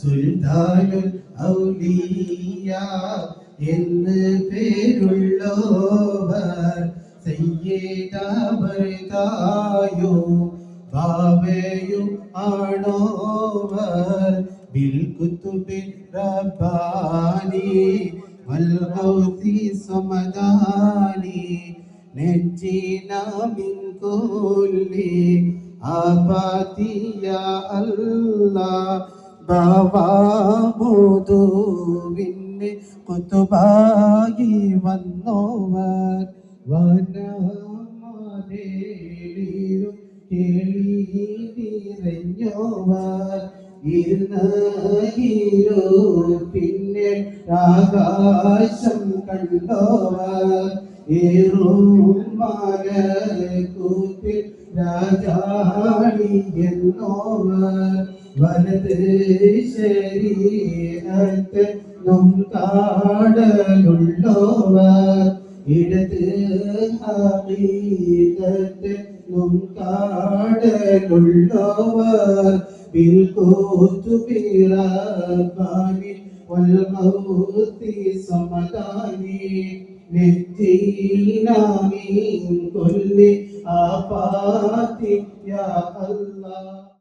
സുൽത്താനുൽ ഔലിയ എന്ന് പേരുള്ളവർ സയ്യേദായോ ബാബയും ആണോവർ ബിൽ കുത്തുബിൻ റബ്ബാനി വൽ ഗൗസി സമദാനി نجينا من كل آفات يا الله ബാബാബോധുവിന് കുത്തുബായി വന്നോവർ വനമാതേളിയും കേളി നിറഞ്ഞോവർ ഇരുന്നീരോ പിന്നെ ആകാശം കണ്ടോവർ ഏറും മലക്കൂത്തിൽ രാജാണി എന്നോവർ വലത് ശരീരത്തെ നും കാടലുള്ളവർ ഇടത് ഹീതത്തെ നും കാടലുള്ളവർ بالكتب والموت صمداني നെറ്റീനാമീ കൊല്ലേ ആപാതി യാ അല്ലാ.